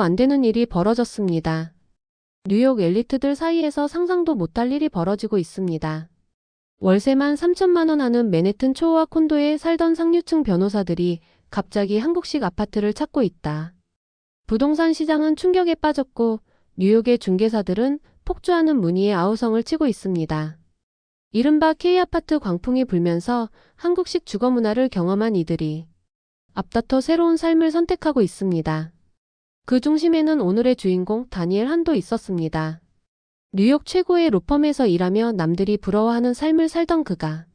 안 되는 일이 벌어졌습니다. 뉴욕 엘리트들 사이에서 상상도 못할 일이 벌어지고 있습니다. 월세만 3천만 원 하는 맨해튼 초호화 콘도에 살던 상류층 변호사들이 갑자기 한국식 아파트를 찾고 있다. 부동산 시장은 충격에 빠졌고 뉴욕의 중개사들은 폭주하는 문의에 아우성을 치고 있습니다. 이른바 K아파트 광풍이 불면서 한국식 주거 문화를 경험한 이들이 앞다퉈 새로운 삶을 선택하고 있습니다. 그 중심에는 오늘의 주인공 다니엘 한도 있었습니다. 뉴욕 최고의 로펌에서 일하며 남들이 부러워하는 삶을 살던 그가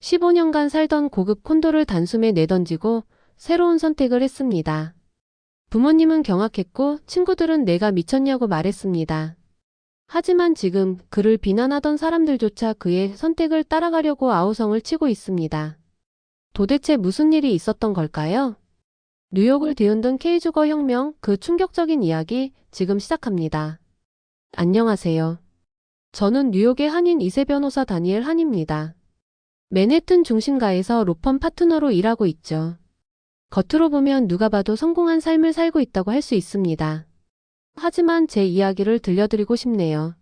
15년간 살던 고급 콘도를 단숨에 내던지고 새로운 선택을 했습니다. 부모님은 경악했고 친구들은 내가 미쳤냐고 말했습니다. 하지만 지금 그를 비난하던 사람들조차 그의 선택을 따라가려고 아우성을 치고 있습니다. 도대체 무슨 일이 있었던 걸까요? 뉴욕을 뒤흔든 K주거 혁명 그 충격적인 이야기 지금 시작합니다. 안녕하세요. 저는 뉴욕의 한인 이세 변호사 다니엘 한입니다. 맨해튼 중심가에서 로펌 파트너로 일하고 있죠. 겉으로 보면 누가 봐도 성공한 삶을 살고 있다고 할 수 있습니다. 하지만 제 이야기를 들려드리고 싶네요.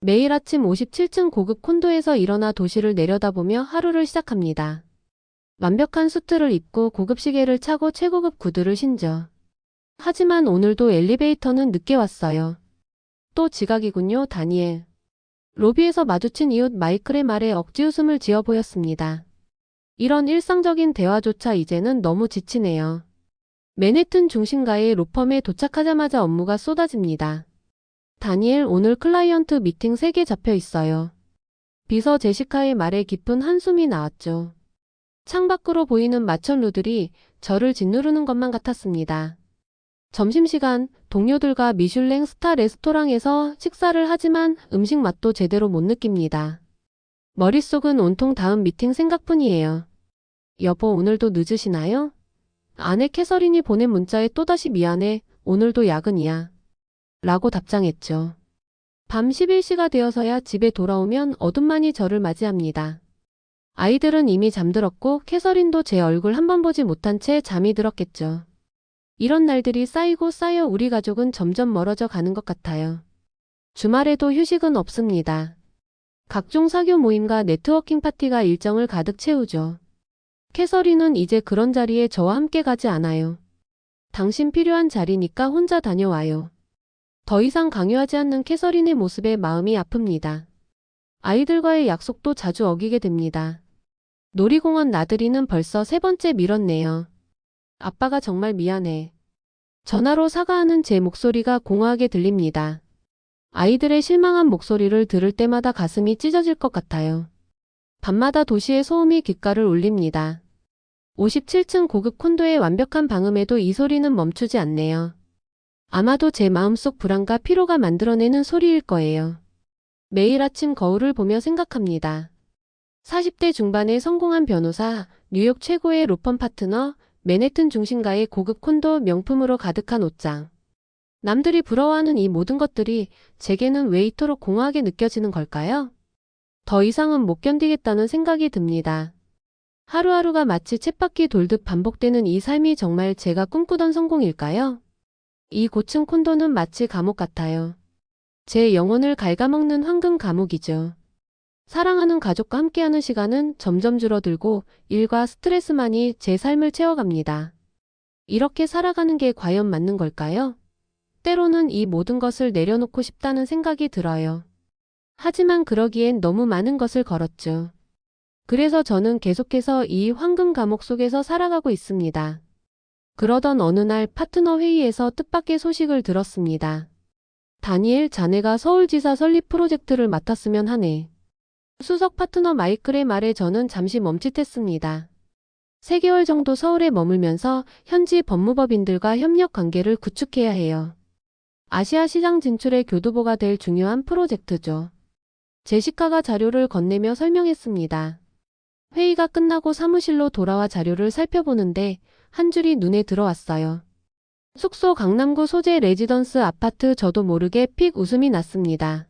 매일 아침 57층 고급 콘도에서 일어나 도시를 내려다보며 하루를 시작합니다. 완벽한 수트를 입고 고급 시계를 차고 최고급 구두를 신죠. 하지만 오늘도 엘리베이터는 늦게 왔어요. 또 지각이군요, 다니엘. 로비에서 마주친 이웃 마이클의 말에 억지 웃음을 지어 보였습니다. 이런 일상적인 대화조차 이제는 너무 지치네요. 맨해튼 중심가의 로펌에 도착하자마자 업무가 쏟아집니다. 다니엘 오늘 클라이언트 미팅 3개 잡혀 있어요. 비서 제시카의 말에 깊은 한숨이 나왔죠. 창밖으로 보이는 마천루들이 저를 짓누르는 것만 같았습니다. 점심시간 동료들과 미슐랭 스타 레스토랑에서 식사를 하지만 음식 맛도 제대로 못 느낍니다. 머릿속은 온통 다음 미팅 생각뿐이에요. 여보 오늘도 늦으시나요? 아내 캐서린이 보낸 문자에 또다시 미안해 오늘도 야근이야. 라고 답장했죠. 밤 11시가 되어서야 집에 돌아오면 어둠만이 저를 맞이합니다. 아이들은 이미 잠들었고 캐서린도 제 얼굴 한 번 보지 못한 채 잠이 들었겠죠. 이런 날들이 쌓이고 쌓여 우리 가족은 점점 멀어져 가는 것 같아요. 주말에도 휴식은 없습니다. 각종 사교 모임과 네트워킹 파티가 일정을 가득 채우죠. 캐서린은 이제 그런 자리에 저와 함께 가지 않아요. 당신 필요한 자리니까 혼자 다녀와요. 더 이상 강요하지 않는 캐서린의 모습에 마음이 아픕니다. 아이들과의 약속도 자주 어기게 됩니다. 놀이공원 나들이는 벌써 세 번째 미뤘네요. 아빠가 정말 미안해. 전화로 사과하는 제 목소리가 공허하게 들립니다. 아이들의 실망한 목소리를 들을 때마다 가슴이 찢어질 것 같아요. 밤마다 도시의 소음이 귓가를 울립니다. 57층 고급 콘도의 완벽한 방음에도 이 소리는 멈추지 않네요. 아마도 제 마음속 불안과 피로가 만들어내는 소리일 거예요. 매일 아침 거울을 보며 생각합니다. 40대 중반의 성공한 변호사, 뉴욕 최고의 로펌 파트너, 맨해튼 중심가의 고급 콘도 명품으로 가득한 옷장. 남들이 부러워하는 이 모든 것들이 제게는 왜 이토록 공허하게 느껴지는 걸까요? 더 이상은 못 견디겠다는 생각이 듭니다. 하루하루가 마치 쳇바퀴 돌듯 반복되는 이 삶이 정말 제가 꿈꾸던 성공일까요? 이 고층 콘도는 마치 감옥 같아요. 제 영혼을 갉아먹는 황금 감옥이죠. 사랑하는 가족과 함께하는 시간은 점점 줄어들고 일과 스트레스만이 제 삶을 채워갑니다. 이렇게 살아가는 게 과연 맞는 걸까요? 때로는 이 모든 것을 내려놓고 싶다는 생각이 들어요. 하지만 그러기엔 너무 많은 것을 걸었죠. 그래서 저는 계속해서 이 황금 감옥 속에서 살아가고 있습니다. 그러던 어느 날 파트너 회의에서 뜻밖의 소식을 들었습니다. 다니엘 자네가 서울지사 설립 프로젝트를 맡았으면 하네. 수석 파트너 마이클의 말에 저는 잠시 멈칫했습니다. 3개월 정도 서울에 머물면서 현지 법무법인들과 협력 관계를 구축해야 해요. 아시아 시장 진출의 교두보가 될 중요한 프로젝트죠. 제시카가 자료를 건네며 설명했습니다. 회의가 끝나고 사무실로 돌아와 자료를 살펴보는데 한 줄이 눈에 들어왔어요. 숙소 강남구 소재 레지던스 아파트 저도 모르게 픽 웃음이 났습니다.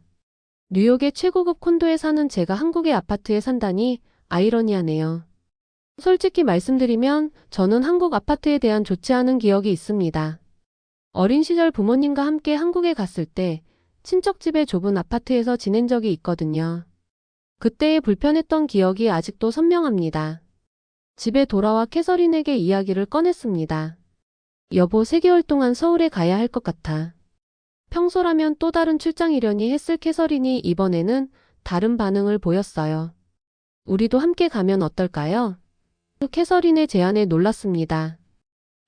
뉴욕의 최고급 콘도에 사는 제가 한국의 아파트에 산다니 아이러니하네요. 솔직히 말씀드리면 저는 한국 아파트에 대한 좋지 않은 기억이 있습니다. 어린 시절 부모님과 함께 한국에 갔을 때 친척집의 좁은 아파트에서 지낸 적이 있거든요. 그때의 불편했던 기억이 아직도 선명합니다. 집에 돌아와 캐서린에게 이야기를 꺼냈습니다. 여보, 3개월 동안 서울에 가야 할 것 같아. 평소라면 또 다른 출장이려니 했을 캐서린이 이번에는 다른 반응을 보였어요. 우리도 함께 가면 어떨까요? 캐서린의 제안에 놀랐습니다.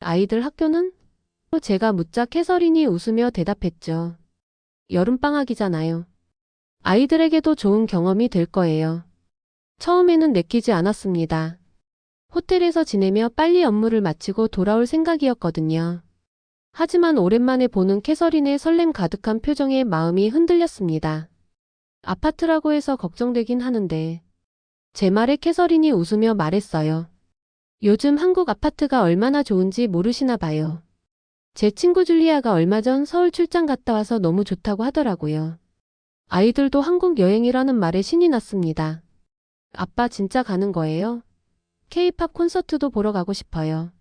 아이들 학교는? 제가 묻자 캐서린이 웃으며 대답했죠. 여름방학이잖아요. 아이들에게도 좋은 경험이 될 거예요. 처음에는 내키지 않았습니다. 호텔에서 지내며 빨리 업무를 마치고 돌아올 생각이었거든요. 하지만 오랜만에 보는 캐서린의 설렘 가득한 표정에 마음이 흔들렸습니다. 아파트라고 해서 걱정되긴 하는데 제 말에 캐서린이 웃으며 말했어요. 요즘 한국 아파트가 얼마나 좋은지 모르시나 봐요. 제 친구 줄리아가 얼마 전 서울 출장 갔다 와서 너무 좋다고 하더라고요. 아이들도 한국 여행이라는 말에 신이 났습니다. 아빠 진짜 가는 거예요? 케이팝 콘서트도 보러 가고 싶어요.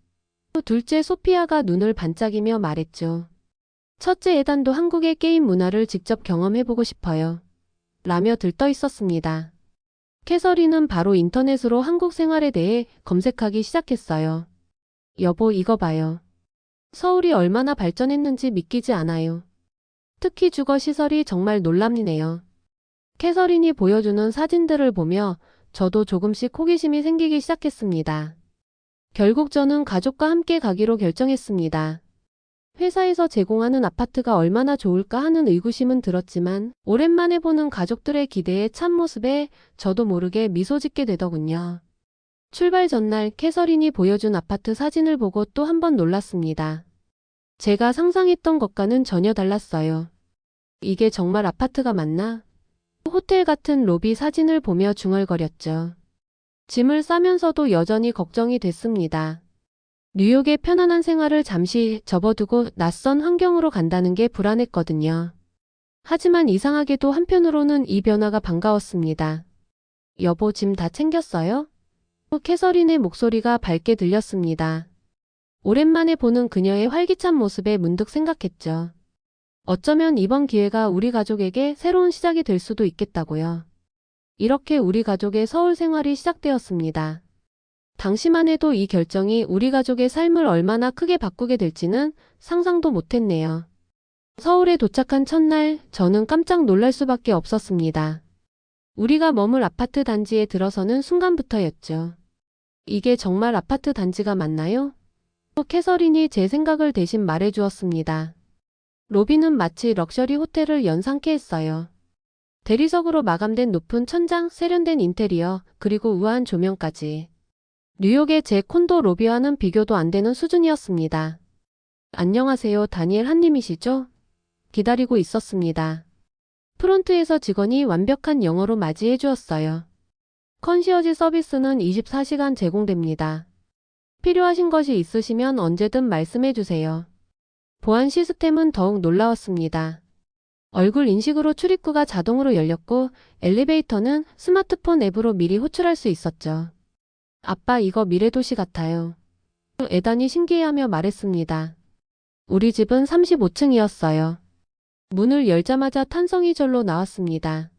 둘째 소피아가 눈을 반짝이며 말했죠. 첫째 에단도 한국의 게임 문화를 직접 경험해보고 싶어요. 라며 들떠 있었습니다. 캐서린은 바로 인터넷으로 한국 생활에 대해 검색하기 시작했어요. 여보, 이거 봐요. 서울이 얼마나 발전했는지 믿기지 않아요. 특히 주거 시설이 정말 놀랍네요. 캐서린이 보여주는 사진들을 보며 저도 조금씩 호기심이 생기기 시작했습니다. 결국 저는 가족과 함께 가기로 결정했습니다. 회사에서 제공하는 아파트가 얼마나 좋을까 하는 의구심은 들었지만 오랜만에 보는 가족들의 기대에 찬 모습에 저도 모르게 미소 짓게 되더군요. 출발 전날 캐서린이 보여준 아파트 사진을 보고 또 한 번 놀랐습니다. 제가 상상했던 것과는 전혀 달랐어요. 이게 정말 아파트가 맞나? 호텔 같은 로비 사진을 보며 중얼거렸죠. 짐을 싸면서도 여전히 걱정이 됐습니다. 뉴욕의 편안한 생활을 잠시 접어두고 낯선 환경으로 간다는 게 불안했거든요. 하지만 이상하게도 한편으로는 이 변화가 반가웠습니다. 여보, 짐 다 챙겼어요? 캐서린의 목소리가 밝게 들렸습니다. 오랜만에 보는 그녀의 활기찬 모습에 문득 생각했죠. 어쩌면 이번 기회가 우리 가족에게 새로운 시작이 될 수도 있겠다고요. 이렇게 우리 가족의 서울 생활이 시작되었습니다. 당시만 해도 이 결정이 우리 가족의 삶을 얼마나 크게 바꾸게 될지는 상상도 못했네요. 서울에 도착한 첫날 저는 깜짝 놀랄 수밖에 없었습니다. 우리가 머물 아파트 단지에 들어서는 순간부터였죠. 이게 정말 아파트 단지가 맞나요? 캐서린이 제 생각을 대신 말해주었습니다. 로비는 마치 럭셔리 호텔을 연상케 했어요. 대리석으로 마감된 높은 천장, 세련된 인테리어, 그리고 우아한 조명까지. 뉴욕의 제 콘도 로비와는 비교도 안 되는 수준이었습니다. 안녕하세요, 다니엘 한님이시죠? 기다리고 있었습니다. 프론트에서 직원이 완벽한 영어로 맞이해 주었어요. 컨시어지 서비스는 24시간 제공됩니다. 필요하신 것이 있으시면 언제든 말씀해 주세요. 보안 시스템은 더욱 놀라웠습니다. 얼굴 인식으로 출입구가 자동으로 열렸고 엘리베이터는 스마트폰 앱으로 미리 호출할 수 있었죠. 아빠 이거 미래도시 같아요. 에단이 신기해하며 말했습니다. 우리 집은 35층이었어요. 문을 열자마자 탄성이 절로 나왔습니다.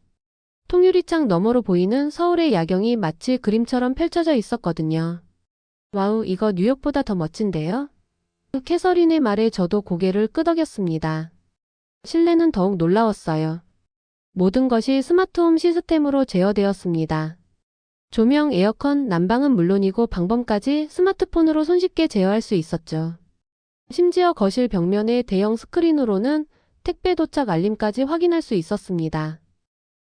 통유리창 너머로 보이는 서울의 야경이 마치 그림처럼 펼쳐져 있었거든요. 와우, 이거 뉴욕보다 더 멋진데요? 캐서린의 말에 저도 고개를 끄덕였습니다. 실내는 더욱 놀라웠어요. 모든 것이 스마트홈 시스템으로 제어되었습니다. 조명, 에어컨, 난방은 물론이고 방범까지 스마트폰으로 손쉽게 제어할 수 있었죠. 심지어 거실 벽면의 대형 스크린으로는 택배 도착 알림까지 확인할 수 있었습니다.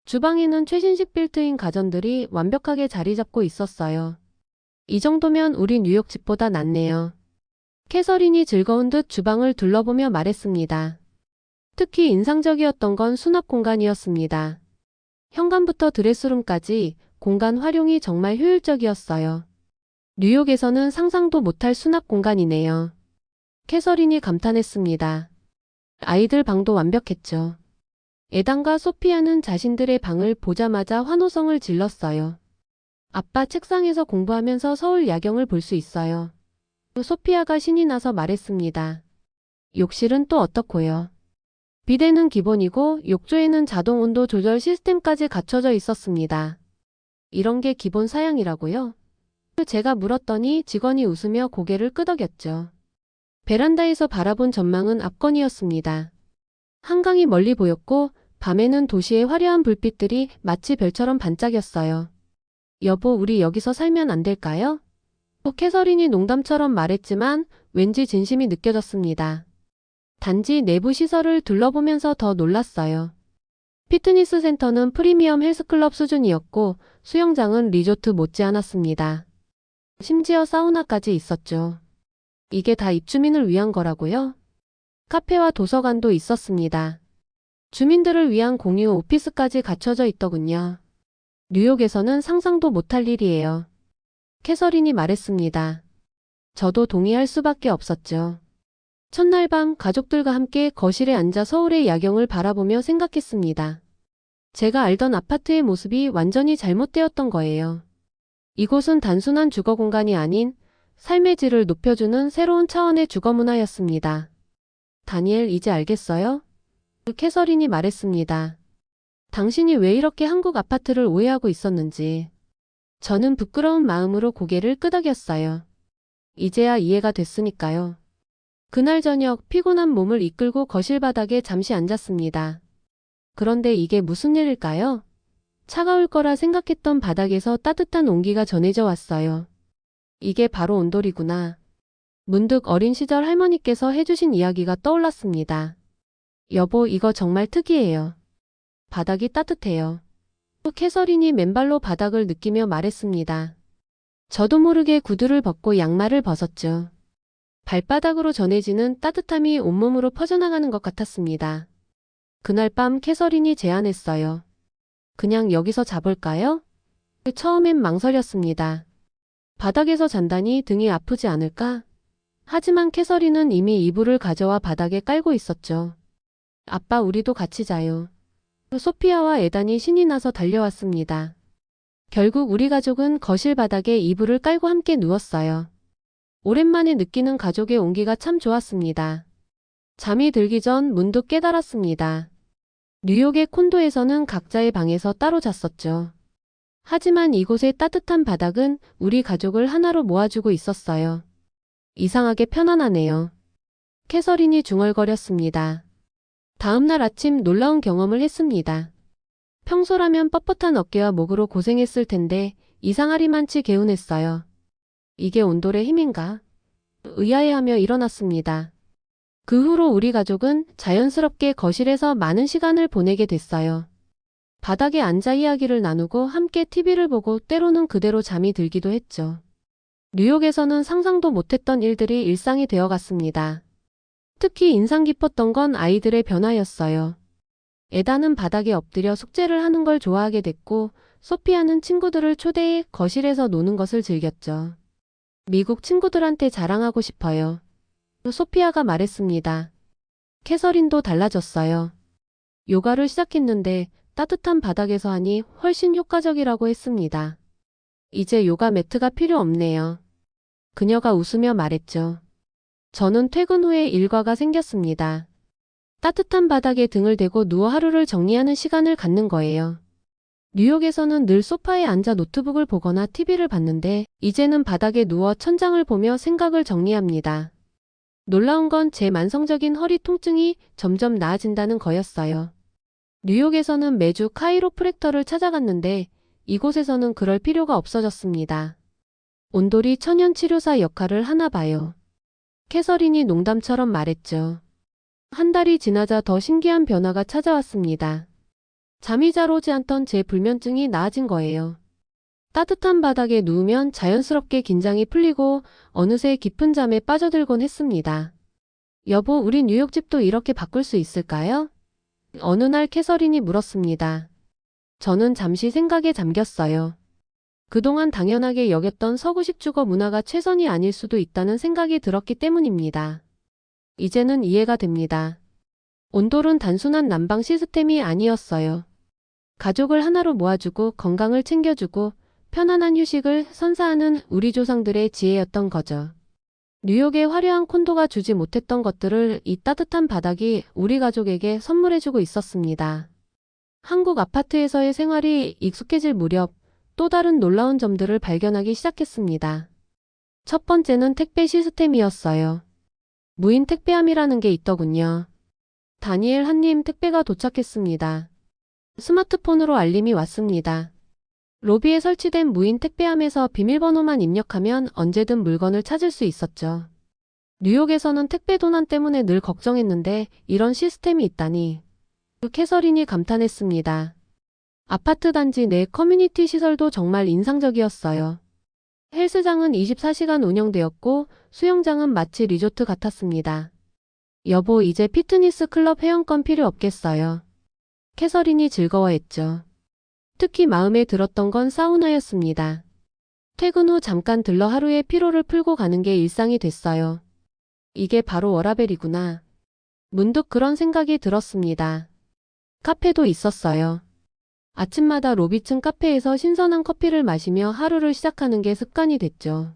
주방에는 최신식 빌트인 가전들이 완벽하게 자리 잡고 있었어요. 이 정도면 우리 뉴욕 집보다 낫네요. 캐서린이 즐거운 듯 주방을 둘러보며 말했습니다. 특히 인상적이었던 건 수납 공간이었습니다. 현관부터 드레스룸까지 공간 활용이 정말 효율적이었어요. 뉴욕에서는 상상도 못할 수납 공간이네요. 캐서린이 감탄했습니다. 아이들 방도 완벽했죠. 에단과 소피아는 자신들의 방을 보자마자 환호성을 질렀어요. 아빠 책상에서 공부하면서 서울 야경을 볼 수 있어요. 소피아가 신이 나서 말했습니다. 욕실은 또 어떻고요? 비대는 기본이고 욕조에는 자동 온도 조절 시스템까지 갖춰져 있었습니다. 이런 게 기본 사양이라고요? 제가 물었더니 직원이 웃으며 고개를 끄덕였죠. 베란다에서 바라본 전망은 압권이었습니다. 한강이 멀리 보였고 밤에는 도시의 화려한 불빛들이 마치 별처럼 반짝였어요. 여보, 우리 여기서 살면 안 될까요? 또 캐서린이 농담처럼 말했지만 왠지 진심이 느껴졌습니다. 단지 내부 시설을 둘러보면서 더 놀랐어요. 피트니스 센터는 프리미엄 헬스클럽 수준이었고 수영장은 리조트 못지않았습니다. 심지어 사우나까지 있었죠. 이게 다 입주민을 위한 거라고요? 카페와 도서관도 있었습니다. 주민들을 위한 공유 오피스까지 갖춰져 있더군요. 뉴욕에서는 상상도 못할 일이에요. 캐서린이 말했습니다. 저도 동의할 수밖에 없었죠. 첫날 밤 가족들과 함께 거실에 앉아 서울의 야경을 바라보며 생각했습니다. 제가 알던 아파트의 모습이 완전히 잘못되었던 거예요. 이곳은 단순한 주거 공간이 아닌 삶의 질을 높여주는 새로운 차원의 주거 문화였습니다. 다니엘, 이제 알겠어요? 캐서린이 말했습니다. 당신이 왜 이렇게 한국 아파트를 오해하고 있었는지. 저는 부끄러운 마음으로 고개를 끄덕였어요. 이제야 이해가 됐으니까요. 그날 저녁 피곤한 몸을 이끌고 거실 바닥에 잠시 앉았습니다. 그런데 이게 무슨 일일까요? 차가울 거라 생각했던 바닥에서 따뜻한 온기가 전해져 왔어요. 이게 바로 온돌이구나. 문득 어린 시절 할머니께서 해주신 이야기가 떠올랐습니다. 여보, 이거 정말 특이해요. 바닥이 따뜻해요. 또 캐서린이 맨발로 바닥을 느끼며 말했습니다. 저도 모르게 구두를 벗고 양말을 벗었죠. 발바닥으로 전해지는 따뜻함이 온몸으로 퍼져나가는 것 같았습니다. 그날 밤 캐서린이 제안했어요. 그냥 여기서 자볼까요? 처음엔 망설였습니다. 바닥에서 잔다니 등이 아프지 않을까? 하지만 캐서린은 이미 이불을 가져와 바닥에 깔고 있었죠. 아빠 우리도 같이 자요. 소피아와 에단이 신이 나서 달려왔습니다. 결국 우리 가족은 거실 바닥에 이불을 깔고 함께 누웠어요. 오랜만에 느끼는 가족의 온기가 참 좋았습니다. 잠이 들기 전 문득 깨달았습니다. 뉴욕의 콘도에서는 각자의 방에서 따로 잤었죠. 하지만 이곳의 따뜻한 바닥은 우리 가족을 하나로 모아주고 있었어요. 이상하게 편안하네요. 캐서린이 중얼거렸습니다. 다음날 아침 놀라운 경험을 했습니다. 평소라면 뻣뻣한 어깨와 목으로 고생했을 텐데 이상하리만치 개운했어요. 이게 온돌의 힘인가? 의아해하며 일어났습니다. 그 후로 우리 가족은 자연스럽게 거실에서 많은 시간을 보내게 됐어요. 바닥에 앉아 이야기를 나누고 함께 TV를 보고 때로는 그대로 잠이 들기도 했죠. 뉴욕에서는 상상도 못했던 일들이 일상이 되어갔습니다. 특히 인상 깊었던 건 아이들의 변화였어요. 에다는 바닥에 엎드려 숙제를 하는 걸 좋아하게 됐고, 소피아는 친구들을 초대해 거실에서 노는 것을 즐겼죠. 미국 친구들한테 자랑하고 싶어요. 소피아가 말했습니다. 캐서린도 달라졌어요. 요가를 시작했는데 따뜻한 바닥에서 하니 훨씬 효과적이라고 했습니다. 이제 요가 매트가 필요 없네요. 그녀가 웃으며 말했죠. 저는 퇴근 후에 일과가 생겼습니다. 따뜻한 바닥에 등을 대고 누워 하루를 정리하는 시간을 갖는 거예요. 뉴욕에서는 늘 소파에 앉아 노트북을 보거나 TV를 봤는데 이제는 바닥에 누워 천장을 보며 생각을 정리합니다. 놀라운 건 제 만성적인 허리 통증이 점점 나아진다는 거였어요. 뉴욕에서는 매주 카이로프랙터를 찾아갔는데 이곳에서는 그럴 필요가 없어졌습니다. 온돌이 천연치료사 역할을 하나 봐요. 캐서린이 농담처럼 말했죠. 한 달이 지나자 더 신기한 변화가 찾아왔습니다. 잠이 잘 오지 않던 제 불면증이 나아진 거예요. 따뜻한 바닥에 누우면 자연스럽게 긴장이 풀리고 어느새 깊은 잠에 빠져들곤 했습니다. 여보, 우리 뉴욕집도 이렇게 바꿀 수 있을까요? 어느 날 캐서린이 물었습니다. 저는 잠시 생각에 잠겼어요. 그동안 당연하게 여겼던 서구식 주거 문화가 최선이 아닐 수도 있다는 생각이 들었기 때문입니다. 이제는 이해가 됩니다. 온돌은 단순한 난방 시스템이 아니었어요. 가족을 하나로 모아주고 건강을 챙겨주고 편안한 휴식을 선사하는 우리 조상들의 지혜였던 거죠. 뉴욕의 화려한 콘도가 주지 못했던 것들을 이 따뜻한 바닥이 우리 가족에게 선물해주고 있었습니다. 한국 아파트에서의 생활이 익숙해질 무렵 또 다른 놀라운 점들을 발견하기 시작했습니다. 첫 번째는 택배 시스템이었어요. 무인 택배함이라는 게 있더군요. 다니엘 한님 택배가 도착했습니다. 스마트폰으로 알림이 왔습니다. 로비에 설치된 무인 택배함에서 비밀번호만 입력하면 언제든 물건을 찾을 수 있었죠. 뉴욕에서는 택배 도난 때문에 늘 걱정했는데 이런 시스템이 있다니. 그 캐서린이 감탄했습니다. 아파트 단지 내 커뮤니티 시설도 정말 인상적이었어요. 헬스장은 24시간 운영되었고 수영장은 마치 리조트 같았습니다. 여보, 이제 피트니스 클럽 회원권 필요 없겠어요. 캐서린이 즐거워했죠. 특히 마음에 들었던 건 사우나였습니다. 퇴근 후 잠깐 들러 하루의 피로를 풀고 가는 게 일상이 됐어요. 이게 바로 워라벨이구나. 문득 그런 생각이 들었습니다. 카페도 있었어요. 아침마다 로비층 카페에서 신선한 커피를 마시며 하루를 시작하는 게 습관이 됐죠.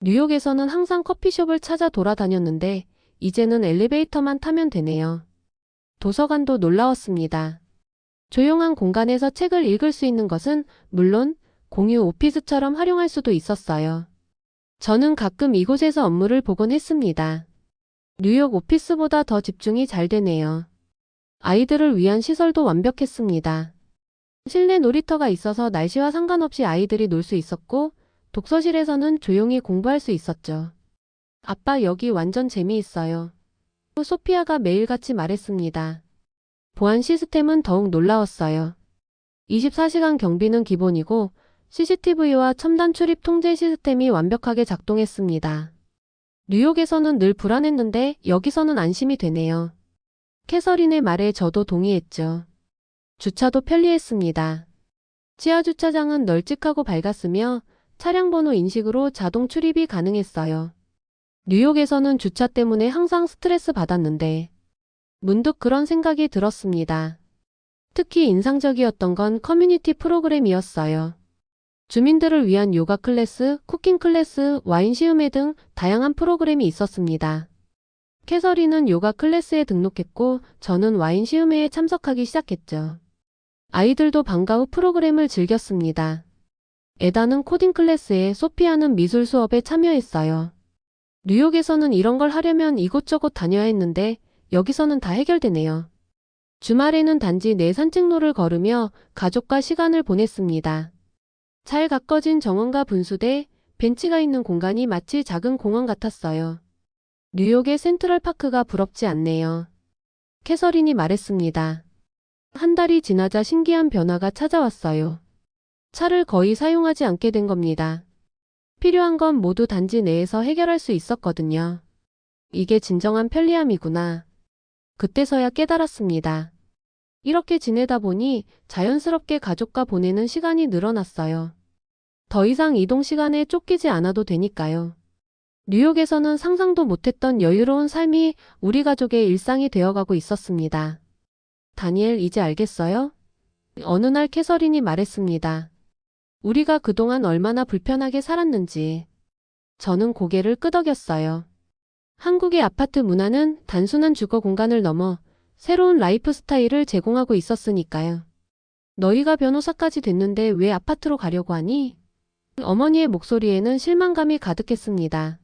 뉴욕에서는 항상 커피숍을 찾아 돌아다녔는데 이제는 엘리베이터만 타면 되네요. 도서관도 놀라웠습니다. 조용한 공간에서 책을 읽을 수 있는 것은 물론 공유 오피스처럼 활용할 수도 있었어요. 저는 가끔 이곳에서 업무를 보곤 했습니다. 뉴욕 오피스보다 더 집중이 잘 되네요. 아이들을 위한 시설도 완벽했습니다. 실내 놀이터가 있어서 날씨와 상관없이 아이들이 놀 수 있었고 독서실에서는 조용히 공부할 수 있었죠. 아빠 여기 완전 재미있어요. 소피아가 매일같이 말했습니다. 보안 시스템은 더욱 놀라웠어요. 24시간 경비는 기본이고 CCTV와 첨단 출입 통제 시스템이 완벽하게 작동했습니다. 뉴욕에서는 늘 불안했는데 여기서는 안심이 되네요. 캐서린의 말에 저도 동의했죠. 주차도 편리했습니다. 지하 주차장은 널찍하고 밝았으며 차량 번호 인식으로 자동 출입이 가능했어요. 뉴욕에서는 주차 때문에 항상 스트레스 받았는데 문득 그런 생각이 들었습니다. 특히 인상적이었던 건 커뮤니티 프로그램이었어요. 주민들을 위한 요가 클래스, 쿠킹 클래스, 와인 시음회 등 다양한 프로그램이 있었습니다. 캐서린은 요가 클래스에 등록했고 저는 와인 시음회에 참석하기 시작했죠. 아이들도 방과 후 프로그램을 즐겼습니다. 에다는 코딩 클래스에 소피아는 미술 수업에 참여했어요. 뉴욕에서는 이런 걸 하려면 이곳저곳 다녀야 했는데 여기서는 다 해결되네요. 주말에는 단지 내 산책로를 걸으며 가족과 시간을 보냈습니다. 잘 가꿔진 정원과 분수대, 벤치가 있는 공간이 마치 작은 공원 같았어요. 뉴욕의 센트럴파크가 부럽지 않네요. 캐서린이 말했습니다. 한 달이 지나자 신기한 변화가 찾아왔어요. 차를 거의 사용하지 않게 된 겁니다. 필요한 건 모두 단지 내에서 해결할 수 있었거든요. 이게 진정한 편리함이구나. 그때서야 깨달았습니다. 이렇게 지내다 보니 자연스럽게 가족과 보내는 시간이 늘어났어요. 더 이상 이동 시간에 쫓기지 않아도 되니까요. 뉴욕에서는 상상도 못했던 여유로운 삶이 우리 가족의 일상이 되어가고 있었습니다. 다니엘 이제 알겠어요? 어느 날 캐서린이 말했습니다. 우리가 그동안 얼마나 불편하게 살았는지. 저는 고개를 끄덕였어요. 한국의 아파트 문화는 단순한 주거 공간을 넘어 새로운 라이프 스타일을 제공하고 있었으니까요. 너희가 변호사까지 됐는데 왜 아파트로 가려고 하니? 어머니의 목소리에는 실망감이 가득했습니다.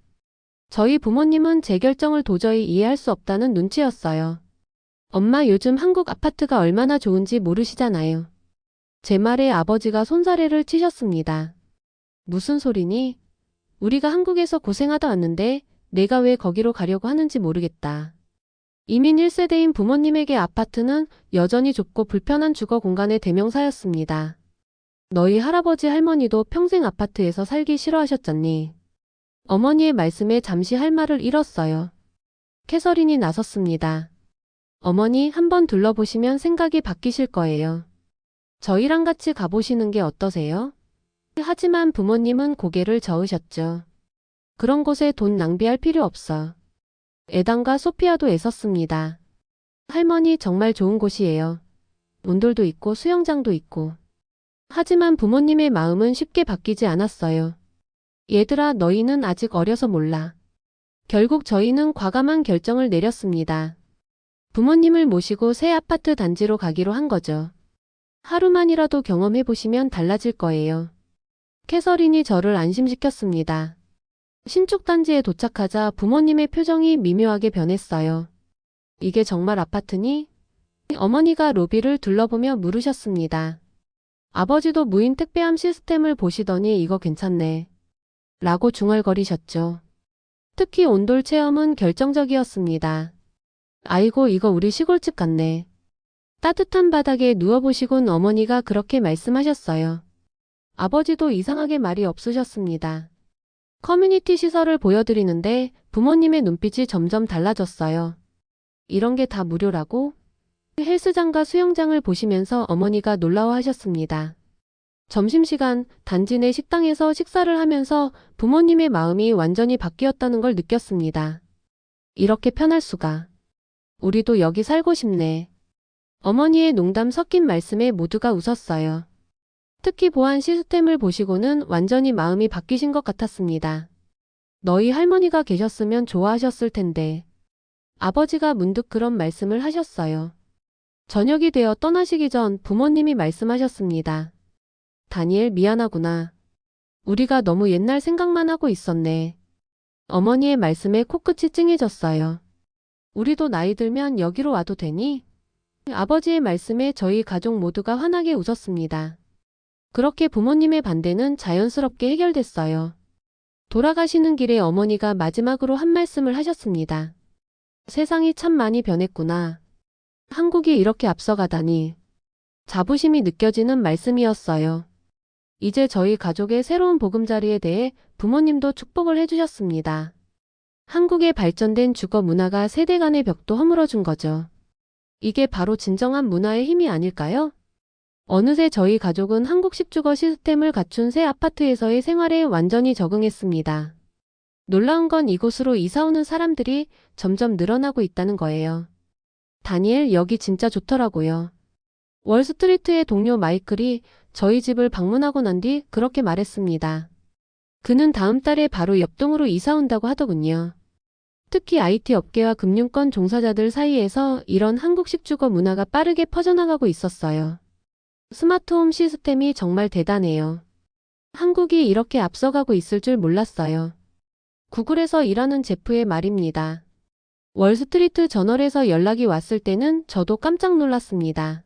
저희 부모님은 제 결정을 도저히 이해할 수 없다는 눈치였어요. 엄마 요즘 한국 아파트가 얼마나 좋은지 모르시잖아요. 제 말에 아버지가 손사래를 치셨습니다. 무슨 소리니? 우리가 한국에서 고생하다 왔는데 내가 왜 거기로 가려고 하는지 모르겠다. 이민 1세대인 부모님에게 아파트는 여전히 좁고 불편한 주거 공간의 대명사였습니다. 너희 할아버지 할머니도 평생 아파트에서 살기 싫어하셨잖니. 어머니의 말씀에 잠시 할 말을 잃었어요. 캐서린이 나섰습니다. 어머니 한번 둘러보시면 생각이 바뀌실 거예요. 저희랑 같이 가보시는 게 어떠세요? 하지만 부모님은 고개를 저으셨죠. 그런 곳에 돈 낭비할 필요 없어. 에단과 소피아도 애썼습니다. 할머니 정말 좋은 곳이에요. 온돌도 있고 수영장도 있고. 하지만 부모님의 마음은 쉽게 바뀌지 않았어요. 얘들아 너희는 아직 어려서 몰라. 결국 저희는 과감한 결정을 내렸습니다. 부모님을 모시고 새 아파트 단지로 가기로 한 거죠. 하루만이라도 경험해 보시면 달라질 거예요. 캐서린이 저를 안심시켰습니다. 신축 단지에 도착하자 부모님의 표정이 미묘하게 변했어요. 이게 정말 아파트니? 어머니가 로비를 둘러보며 물으셨습니다. 아버지도 무인 택배함 시스템을 보시더니 이거 괜찮네. 라고 중얼거리셨죠. 특히 온돌 체험은 결정적이었습니다. 아이고 이거 우리 시골집 같네. 따뜻한 바닥에 누워보시곤 어머니가 그렇게 말씀하셨어요. 아버지도 이상하게 말이 없으셨습니다. 커뮤니티 시설을 보여드리는데 부모님의 눈빛이 점점 달라졌어요. 이런 게 다 무료라고? 헬스장과 수영장을 보시면서 어머니가 놀라워하셨습니다. 점심시간 단지 내 식당에서 식사를 하면서 부모님의 마음이 완전히 바뀌었다는 걸 느꼈습니다. 이렇게 편할 수가. 우리도 여기 살고 싶네. 어머니의 농담 섞인 말씀에 모두가 웃었어요. 특히 보안 시스템을 보시고는 완전히 마음이 바뀌신 것 같았습니다. 너희 할머니가 계셨으면 좋아하셨을 텐데. 아버지가 문득 그런 말씀을 하셨어요. 저녁이 되어 떠나시기 전 부모님이 말씀하셨습니다. 다니엘 미안하구나. 우리가 너무 옛날 생각만 하고 있었네. 어머니의 말씀에 코끝이 찡해졌어요. 우리도 나이 들면 여기로 와도 되니? 아버지의 말씀에 저희 가족 모두가 환하게 웃었습니다. 그렇게 부모님의 반대는 자연스럽게 해결됐어요. 돌아가시는 길에 어머니가 마지막으로 한 말씀을 하셨습니다. 세상이 참 많이 변했구나. 한국이 이렇게 앞서가다니. 자부심이 느껴지는 말씀이었어요. 이제 저희 가족의 새로운 보금자리에 대해 부모님도 축복을 해주셨습니다. 한국의 발전된 주거 문화가 세대 간의 벽도 허물어준 거죠. 이게 바로 진정한 문화의 힘이 아닐까요? 어느새 저희 가족은 한국식 주거 시스템을 갖춘 새 아파트에서의 생활에 완전히 적응했습니다. 놀라운 건 이곳으로 이사 오는 사람들이 점점 늘어나고 있다는 거예요. 다니엘, 여기 진짜 좋더라고요. 월스트리트의 동료 마이클이 저희 집을 방문하고 난 뒤 그렇게 말했습니다. 그는 다음 달에 바로 옆동으로 이사 온다고 하더군요. 특히 IT 업계와 금융권 종사자들 사이에서 이런 한국식 주거 문화가 빠르게 퍼져나가고 있었어요. 스마트홈 시스템이 정말 대단해요. 한국이 이렇게 앞서가고 있을 줄 몰랐어요. 구글에서 일하는 제프의 말입니다. 월스트리트 저널에서 연락이 왔을 때는 저도 깜짝 놀랐습니다.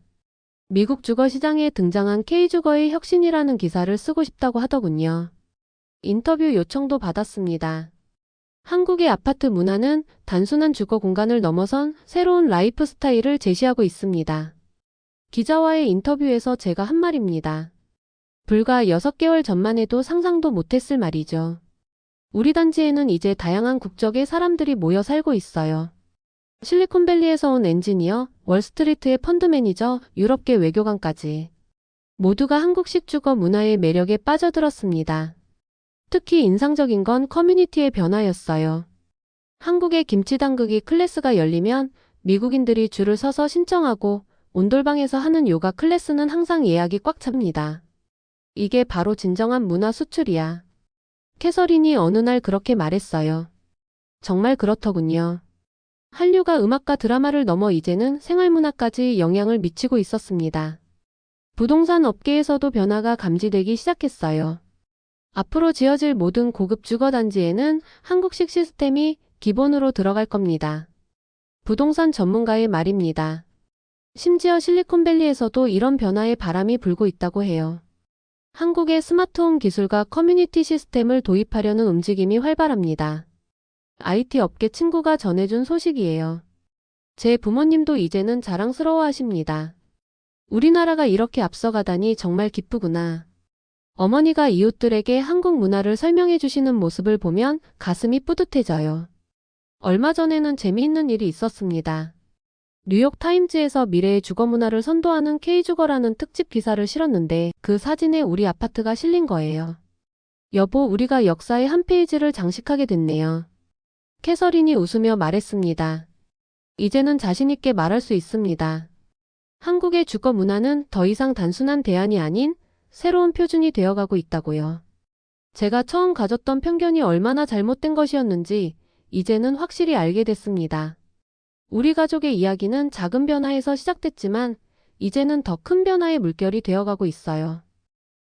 미국 주거 시장에 등장한 K주거의 혁신이라는 기사를 쓰고 싶다고 하더군요. 인터뷰 요청도 받았습니다. 한국의 아파트 문화는 단순한 주거 공간을 넘어선 새로운 라이프 스타일을 제시하고 있습니다. 기자와의 인터뷰에서 제가 한 말입니다. 불과 6개월 전만 해도 상상도 못했을 말이죠. 우리 단지에는 이제 다양한 국적의 사람들이 모여 살고 있어요. 실리콘밸리에서 온 엔지니어, 월스트리트의 펀드 매니저, 유럽계 외교관까지. 모두가 한국식 주거 문화의 매력에 빠져들었습니다. 특히 인상적인 건 커뮤니티의 변화였어요. 한국의 김치 담그기 클래스가 열리면 미국인들이 줄을 서서 신청하고 온돌방에서 하는 요가 클래스는 항상 예약이 꽉 찹니다. 이게 바로 진정한 문화 수출이야. 캐서린이 어느 날 그렇게 말했어요. 정말 그렇더군요. 한류가 음악과 드라마를 넘어 이제는 생활문화까지 영향을 미치고 있었습니다. 부동산 업계에서도 변화가 감지되기 시작했어요. 앞으로 지어질 모든 고급 주거 단지에는 한국식 시스템이 기본으로 들어갈 겁니다. 부동산 전문가의 말입니다. 심지어 실리콘밸리에서도 이런 변화의 바람이 불고 있다고 해요. 한국의 스마트홈 기술과 커뮤니티 시스템을 도입하려는 움직임이 활발합니다. IT 업계 친구가 전해준 소식이에요. 제 부모님도 이제는 자랑스러워 하십니다. 우리나라가 이렇게 앞서가다니 정말 기쁘구나. 어머니가 이웃들에게 한국 문화를 설명해 주시는 모습을 보면 가슴이 뿌듯해져요. 얼마 전에는 재미있는 일이 있었습니다. 뉴욕 타임즈에서 미래의 주거 문화를 선도하는 K주거라는 특집 기사를 실었는데 그 사진에 우리 아파트가 실린 거예요. 여보, 우리가 역사의 한 페이지를 장식하게 됐네요. 캐서린이 웃으며 말했습니다. 이제는 자신있게 말할 수 있습니다. 한국의 주거 문화는 더 이상 단순한 대안이 아닌 새로운 표준이 되어가고 있다고요. 제가 처음 가졌던 편견이 얼마나 잘못된 것이었는지 이제는 확실히 알게 됐습니다. 우리 가족의 이야기는 작은 변화에서 시작됐지만 이제는 더 큰 변화의 물결이 되어가고 있어요.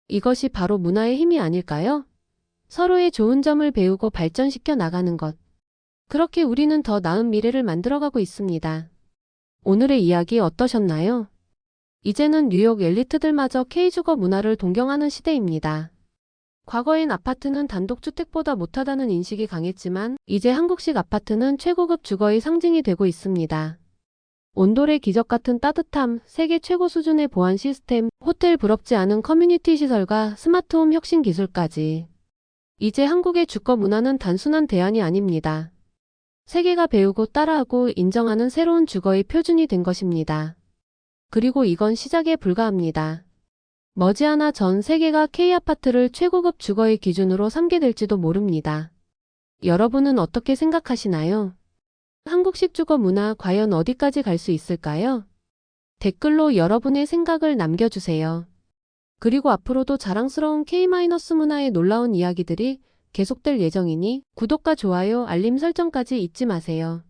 이것이 바로 문화의 힘이 아닐까요? 서로의 좋은 점을 배우고 발전시켜 나가는 것. 그렇게 우리는 더 나은 미래를 만들어가고 있습니다. 오늘의 이야기 어떠셨나요? 이제는 뉴욕 엘리트들마저 K주거 문화를 동경하는 시대입니다. 과거엔 아파트는 단독주택보다 못하다는 인식이 강했지만 이제 한국식 아파트는 최고급 주거의 상징이 되고 있습니다. 온돌의 기적 같은 따뜻함, 세계 최고 수준의 보안 시스템, 호텔 부럽지 않은 커뮤니티 시설과 스마트홈 혁신 기술까지. 이제 한국의 주거 문화는 단순한 대안이 아닙니다. 세계가 배우고 따라하고 인정하는 새로운 주거의 표준이 된 것입니다. 그리고 이건 시작에 불과합니다. 머지않아 전 세계가 K아파트를 최고급 주거의 기준으로 삼게 될지도 모릅니다. 여러분은 어떻게 생각하시나요? 한국식 주거 문화 과연 어디까지 갈 수 있을까요? 댓글로 여러분의 생각을 남겨주세요. 그리고 앞으로도 자랑스러운 K- 문화의 놀라운 이야기들이 계속될 예정이니 구독과 좋아요, 알림 설정까지 잊지 마세요.